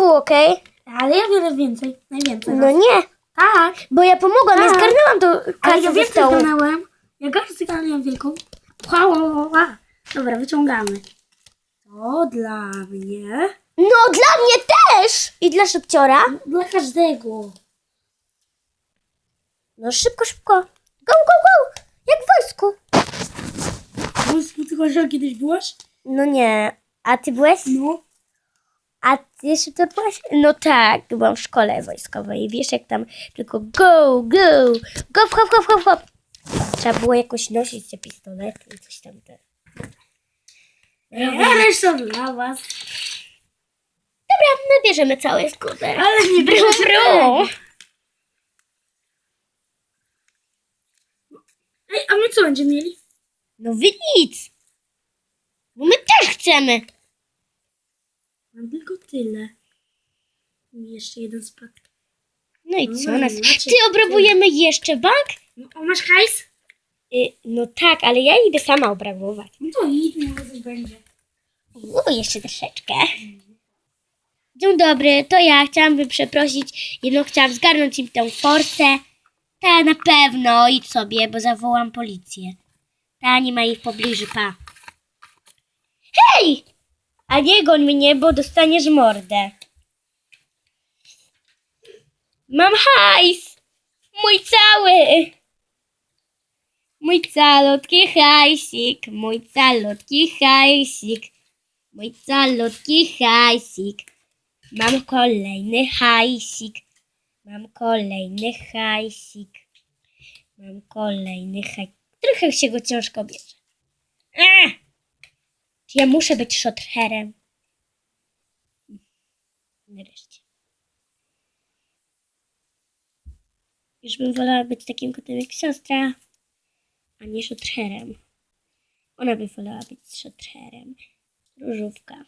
pół, okej? Ale ja biorę więcej. Najwięcej. No nie, Tak. bo ja pomogłam, ja Tak. zgarnęłam to Ale kasę ja ze więcej stołu. zgarnąłem. Ja garść zgarnąłem wielką. Ła, ła, ła, ła. Dobra, wyciągamy. To dla mnie. No, dla mnie też! I dla szybciora? Dla każdego. No szybko, szybko. Go, go, go! Jak w wojsku. Wojsku, ty chodziła kiedyś byłaś? No nie. A ty byłeś? No. A ty szybko byłaś? No tak, byłam w szkole wojskowej. Wiesz jak tam tylko go, go, go, hop, hop, hop, hop. Trzeba było jakoś nosić te pistolety i coś tam. Te. Ja resztą dla was. Dobra, my bierzemy cały skuter. Ale nie bierzemy brum. Ej, a my co będziemy mieli? No wy nic. Bo my też chcemy. Mam tylko tyle. I jeszcze jeden spadł. No i No co nas? Ty obrabujemy jeszcze bank? No, a masz hajs? Y, no tak, ale ja idę sama obrabować. No to idź, może coś będzie. O, jeszcze troszeczkę. Dzień dobry, to ja chciałabym przeprosić, jedno chciałam zgarnąć im tę forsę. Ta na pewno, idź sobie, bo zawołam policję. Ta nie ma ich w pobliżu, pa. Nie goń mnie, bo dostaniesz mordę. Mam hajs! Mój cały! Mój calutki hajsik, mój calutki hajsik, mój calutki hajsik. Mam kolejny hajsik, mam kolejny hajsik, mam kolejny hajsik. Trochę się go ciężko bierze. Ech! Ja muszę być shotherem? Nareszcie. Już bym wolała być takim kotem jak siostra a nie shotherem. Ona by wolała być shotherem. Różówka.